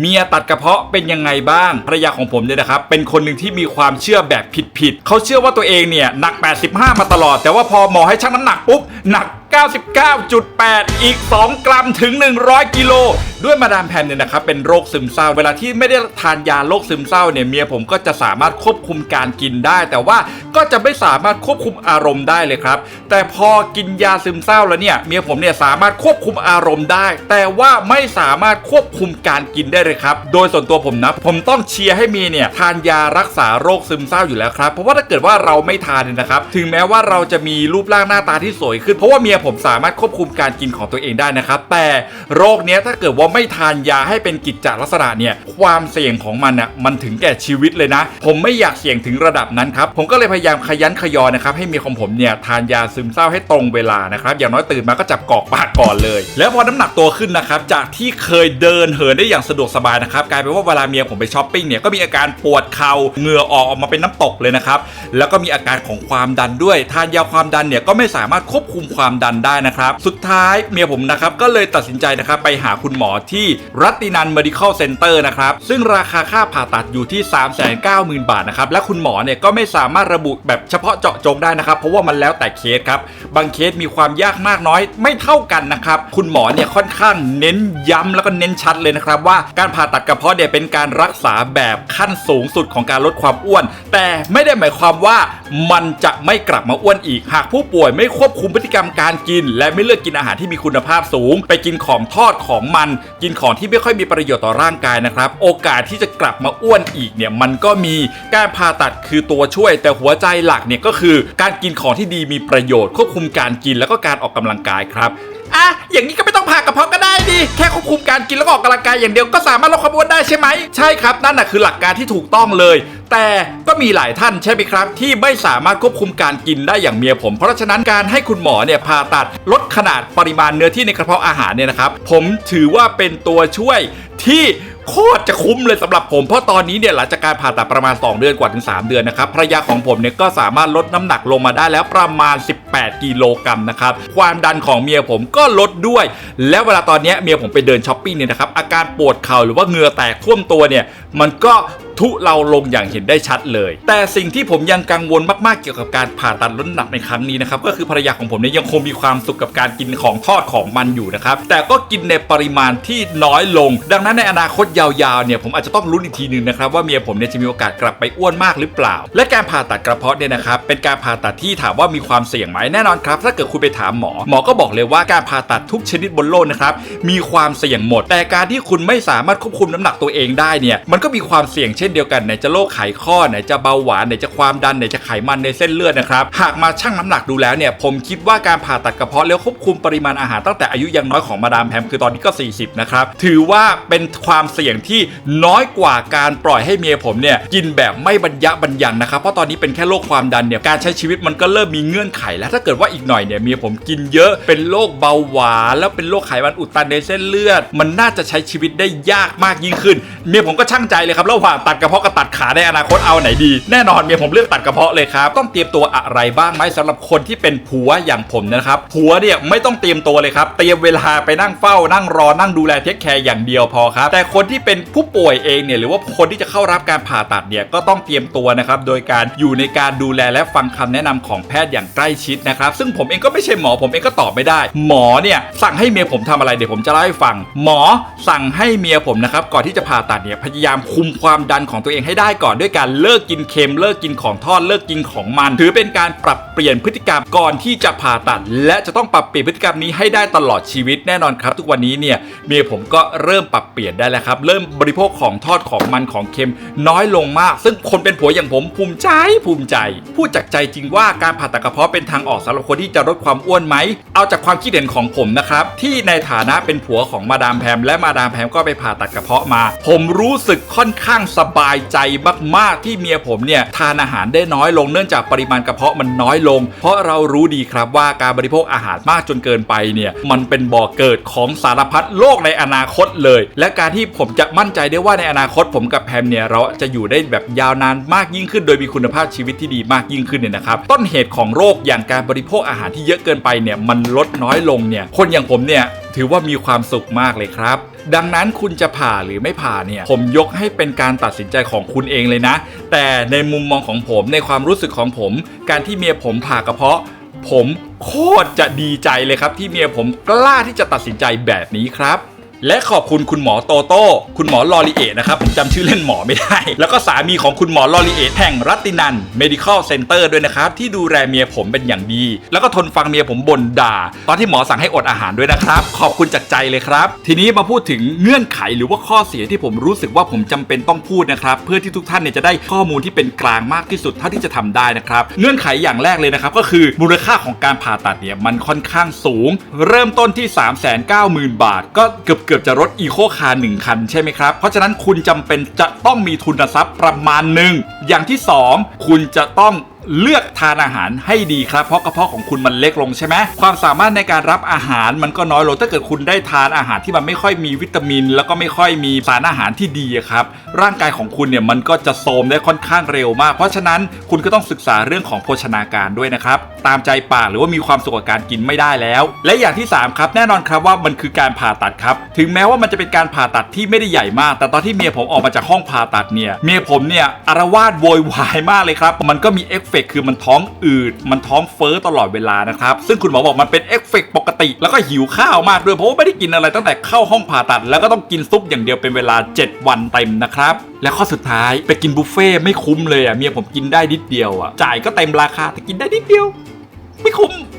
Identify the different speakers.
Speaker 1: เมียตัดกระเพาะเป็นยังไงบ้างภรรยาของผมเนี่ยนะครับ เป็นคนหนึ่งที่มีความเชื่อแบบผิดๆเขาเชื่อว่าตัวเองเนี่ยหนัก 85 มาตลอด แต่ว่าพอหมอให้ชั่งน้ำหนักปุ๊บหนัก 99.8 อีก 2 กรัมถึง 100 กิโลด้วยมาดามแพมเนี่ยนะครับเป็นโรคซึมเศร้า เวลาที่ไม่ได้ทานยาโรคซึมเศร้าเนี่ยเมียผมก็จะสามารถควบคุมการกินได้ แต่ว่าก็จะไม่สามารถควบคุมอารมณ์ได้เลยครับ แต่พอกินยาซึมเศร้าแล้วเนี่ยเมียผมเนี่ยสามารถควบคุมอารมณ์ได้ แต่ว่าไม่สามารถควบคุมการกินได้เลยครับ โดยส่วนตัวผมนะผมต้องเชียร์ให้เมียเนี่ยทานยารักษาโรคซึมเศร้าอยู่แล้วครับ เพราะว่าถ้าเกิดว่าเราไม่ทานเนี่ยนะครับ ถึงแม้ว่าเราจะมีรูปร่างหน้าตาที่สวยขึ้น เพราะว่าเมียผมสามารถควบคุมการกินของตัวเองได้นะครับ แต่โรคเนี้ยถ้าเกิดว่าไม่ทานยาให้เป็นกิจจลักษณะเนี่ยความเสี่ยงของมันอะมันถึงแก่ชีวิตเลยนะ ผมไม่อยากเสี่ยงถึงระดับนั้นครับผมก็เลยพยายามขยันขยอนะครับให้เมียของผมเนี่ยทานยาซึมเศร้าให้ตรงเวลานะครับอย่างน้อยตื่นมาก็จับกอกปากก่อนเลย แล้วพอน้ำหนักตัวขึ้นนะครับจากที่เคยเดินเหินได้อย่างสะดวกสบายนะครับกลายเป็นว่าเวลาเมียผมไปช้อปปิ้งเนี่ยก็มีอาการปวดเข่าเหงื่อออกออกมาเป็นน้ำตกเลยนะครับแล้วก็มีอาการของความดันด้วยทานยาความดันเนี่ยก็ไม่สามารถควบคุมความดันได้นะครับสุดท้ายเมียผมนะครับก็เลยตัดสินใจนะครับไปหาคุณหมอที่รัตินัน medical center นะครับ ซึ่งราคาค่าผ่าตัดอยู่ที่ 390,000 บาทนะครับ และคุณหมอเนี่ยก็ไม่สามารถระบุแบบเฉพาะเจาะจงได้นะครับ เพราะว่ามันแล้วแต่เคสครับ บางเคสมีความยากมากน้อยไม่เท่ากันนะครับ คุณหมอเนี่ยค่อนข้างเน้นย้ำแล้วก็เน้นชัดเลยนะครับ ว่าการผ่าตัดกระเพาะเนี่ยเป็นการรักษาแบบขั้นสูงสุดของการลดความอ้วน แต่ไม่ได้หมายความว่ามันจะไม่กลับมาอ้วนอีก หากผู้ป่วยไม่ควบคุมพฤติกรรมการกิน และไม่เลือกกินอาหารที่มีคุณภาพสูง ไปกินของทอดของมันกินของที่ไม่ค่อยมีประโยชน์ต่อร่างกายนะครับ โอกาสที่จะกลับมาอ้วนอีกเนี่ยมันก็มีการผ่าตัดคือตัวช่วย แต่หัวใจหลักเนี่ยก็คือการกินของที่ดีมีประโยชน์ ควบคุมการกินแล้วก็การออกกำลังกายครับอะอย่างนี้ก็ไม่ต้องผ่ากระเพาะก็ได้ดิแค่ควบคุมการกินแล้วก็ออกกำลังกายอย่างเดียวก็สามารถลดความอ้วนได้ใช่ไหมใช่ครับนั่นน่ะคือหลักการที่ถูกต้องเลย แต่ก็มีหลายท่านใช่ไหมครับ ที่ไม่สามารถควบคุมการกินได้อย่างเมียผม เพราะฉะนั้นการให้คุณหมอเนี่ยผ่าตัดลดขนาดปริมาณเนื้อที่ในกระเพาะอาหารเนี่ยนะครับ ผมถือว่าเป็นตัวช่วยที่โคตรจะคุ้มเลยสำหรับผมเพราะตอนนี้เนี่ยหลังจากการผ่าตัดประมาณ 2 เดือนกว่าถึง 3 เดือนนะครับภรรยาของผมเนี่ยก็สามารถลดน้ำหนักลงมาได้แล้วประมาณ8 กิโลกรัมนะครับ ความดันของเมียผมก็ลดด้วย แล้วเวลาตอนนี้เมียผมไปเดินช้อปปิ้งเนี่ยนะครับ อาการปวดเข่าหรือว่าเหงื่อแตกท่วมตัวเนี่ย มันก็ทุเราลงอย่างเห็นได้ชัดเลย แต่สิ่งที่ผมยังกังวลมากๆเกี่ยวกับการผ่าตัดลดน้ำหนักในครั้งนี้นะครับก็คือภรรยาของผมเนี่ยยังคงมีความสุขกับการกินของทอดของมันอยู่นะครับแต่ก็กินในปริมาณที่น้อยลง ดังนั้นในอนาคตยาวๆเนี่ยผมอาจจะต้องลุ้นอีกทีหนึ่งนะครับว่าเมียผมเนี่ยจะมีโอกาสกลับไปอ้วนมากหรือเปล่า และการผ่าตัดกระเพาะเนี่ยนะครับเป็นการผ่าตัดที่ถามว่ามีความเสี่ยงไหมแน่นอนครับถ้าเกิดคุณไปถามหมอ หมอก็บอกเลยว่าการผ่าตัดทุกชนิดบนโลกนะครับมีความเสี่ยงหมด แต่การที่คุณไม่สามารถควบคุมน้ำหนักตัวเองได้เนี่ยมันก็มีความเสี่ยงเช่นเดียวกันไหนจะโรคไขข้อไหนจะเบาหวานไหนจะความดันไหนจะไขมันในเส้นเลือดนะครับหากมาชั่งน้ำหนักดูแล้วเนี่ยผมคิดว่าการผ่าตัดกระเพาะแล้วควบคุมปริมาณอาหารตั้งแต่อายุยังน้อยของมาดามแพมคือตอนนี้ก็ 40 นะครับ ถือว่าเป็นความเสี่ยงที่น้อยกว่าการปล่อยให้เมียผมเนี่ยกินแบบไม่บรรยะบรรยังนะครับเพราะตอนนี้เป็นแค่โรคความดันเนี่ยการใช้ชีวิตมันก็เริ่มมีเงื่อนไขแล้วถ้าเกิดว่าอีกหน่อยเนี่ยเมียผมกินเยอะเป็นโรคเบาหวานแล้วเป็นโรคไขมันอุดตันในเส้นเลือด มันน่าจะใช้ชีวิตได้ยากมากยิ่งขึ้น เมียผมก็ช่างใจเลยครับระหว่างตัดกระเพาะกับตัดขาในอนาคตเอาไหนดี แน่นอนเมียผมเลือกตัดกระเพาะเลยครับต้องเตรียมตัวอะไรบ้างไหมสำหรับคนที่เป็นผัวอย่างผมนะครับผัวเนี่ยไม่ต้องเตรียมตัวเลยครับเตรียมเวลาไปนั่งเฝ้านั่งรอนั่งดูแลเทคแคร์อย่างเดียวพอครับแต่คนที่เป็นผู้ป่วยเองเนี่ยหรือว่าคนที่จะเข้ารับการผ่าตัดเนี่ยก็ต้องเตรียมตัวนะครับโดยการอยู่ในการดูแลและฟังคำแนะนำของแพทย์อย่างใกล้ชิดนะครับ ซึ่งผมเองก็ไม่ใช่หมอผมเองก็ตอบไม่ได้ หมอเนี่ยสั่งให้เมียผมทำอะไรเดี๋ยวผมจะเล่าให้ฟัง หมอสั่งให้เมียผมนะครับก่อนที่จะผ่าตัดเนี่ยพยายามคุมความดันของตัวเองให้ได้ก่อนด้วยการเลิกกินเค็มเลิกกินของทอดเลิกกินของมัน ถือเป็นการปรับเปลี่ยนพฤติกรรมก่อนที่จะผ่าตัด และจะต้องปรับเปลี่ยนพฤติกรรมนี้ให้ได้ตลอดชีวิตแน่นอนครับ ทุกวันนี้เนี่ยเมียผมก็เริ่มปรับเปลี่ยนได้แล้วครับเริ่มบริโภคของทอดของมันของเค็มน้อยลงมาก ซึ่งคนเป็นผัวอย่างผมภูมิใจภูมิใจ พูดจากใจจริงว่าการผ่าตัดกระเพาะเป็นทางออกสำหรับคนที่จะลดความอ้วนไหม เอาจากความคิดเห็นของผมนะครับ ที่ในฐานะเป็นผัวของมาดามแพม และมาดามแพมก็ไปผ่าตัดกระเพาะมา ผมรู้สึกค่อนข้างสบายใจมากๆ ที่เมียผมเนี่ยทานอาหารได้น้อยลงเนื่องจากปริมาณกระเพาะมันน้อยลง เพราะเรารู้ดีครับว่าการบริโภคอาหารมากจนเกินไปเนี่ยมันเป็นบ่อเกิดของสารพัดโรคในอนาคตเลย และการที่ผมจะมั่นใจได้ว่าในอนาคตผมกับแพมเนี่ยเราจะอยู่ได้แบบยาวนานมากยิ่งขึ้น โดยมีคุณภาพชีวิตที่ดีมากยิ่งขึ้นเนี่ยนะครับต้นเหตุของโรคอย่างการการบริโภคอาหารที่เยอะเกินไปเนี่ยมันลดน้อยลงเนี่ยคนอย่างผมเนี่ยถือว่ามีความสุขมากเลยครับ ดังนั้นคุณจะผ่าหรือไม่ผ่าเนี่ย ผมยกให้เป็นการตัดสินใจของคุณเองเลยนะ แต่ในมุมมองของผมในความรู้สึกของผม การที่เมียผมผ่ากระเพาะ ผมโคตรจะดีใจเลยครับ ที่เมียผมกล้าที่จะตัดสินใจแบบนี้ครับ และขอบคุณคุณหมอโตโต้ คุณหมอลอรีเอทนะครับ ผมจำชื่อเล่นหมอไม่ได้ แล้วก็สามีของคุณหมอลอรีเอทแห่งรัตินัน medical center ด้วยนะครับ ที่ดูแลเมียผมเป็นอย่างดี แล้วก็ทนฟังเมียผมบ่นด่า ตอนที่หมอสั่งให้อดอาหารด้วยนะครับ ขอบคุณจากใจเลยครับ ทีนี้มาพูดถึงเงื่อนไขหรือว่าข้อเสียที่ผมรู้สึกว่าผมจำเป็นต้องพูดนะครับเพื่อที่ทุกท่านเนี่ยจะได้ข้อมูลที่เป็นกลางมากที่สุดเท่าที่จะทำได้นะครับเงื่อนไขอย่างแรกเลยนะครับก็คือมูลค่าของการผ่าตัดเนี่ยมันค่อนข้างสูง เริ่มต้นที่ 390,000 บาท ก็เกือบเกือบจะรถอีโคคาร์หนึ่งคันใช่ไหมครับ เพราะฉะนั้นคุณจำเป็นจะต้องมีทุนทรัพย์ประมาณหนึ่งอย่างที่ 2 คุณจะต้อง เลือกทานอาหารให้ดีครับ เพราะกระเพาะของคุณมันเล็กลงใช่ไหมความสามารถในการรับอาหารมันก็น้อยลงถ้าเกิดคุณได้ทานอาหารที่มันไม่ค่อยมีวิตามิน แล้วก็ไม่ค่อยมีสารอาหารที่ดีครับร่างกายของคุณเนี่ยมันก็จะโทรมได้ค่อนข้างเร็วมาก เพราะฉะนั้นคุณก็ต้องศึกษาเรื่องของโภชนาการด้วยนะครับตามใจปากหรือว่ามีความสุขกับการกินไม่ได้แล้ว และอย่างที่ 3 ครับ แน่นอนครับว่ามันคือการผ่าตัดครับ ถึงแม้ว่ามันจะเป็นการผ่าตัดที่ไม่ได้ใหญ่มาก แต่ตอนที่เมียผมออกมาจากห้องผ่าตัดเนี่ยเมียผมเนี่ยอารวาสโวยวายมากเลยครับมันก็มีเอฟเฟกคือมันท้องอืด มันท้องเฟ้อตลอดเวลานะครับ ซึ่งคุณหมอบอกมันเป็นเอฟเฟกต์ปกติ แล้วก็หิวข้าวมากด้วยเพราะว่าไม่ได้กินอะไรตั้งแต่เข้าห้องผ่าตัด แล้วก็ต้องกินซุปอย่างเดียวเป็นเวลา 7 วันเต็มนะครับ และข้อสุดท้ายไปกินบุฟเฟ่ต์ไม่คุ้มเลยอะเมียผมกินได้นิดเดียวอะจ่ายก็เต็มราคาแต่กินได้นิดเดียว ไม่คุ้ม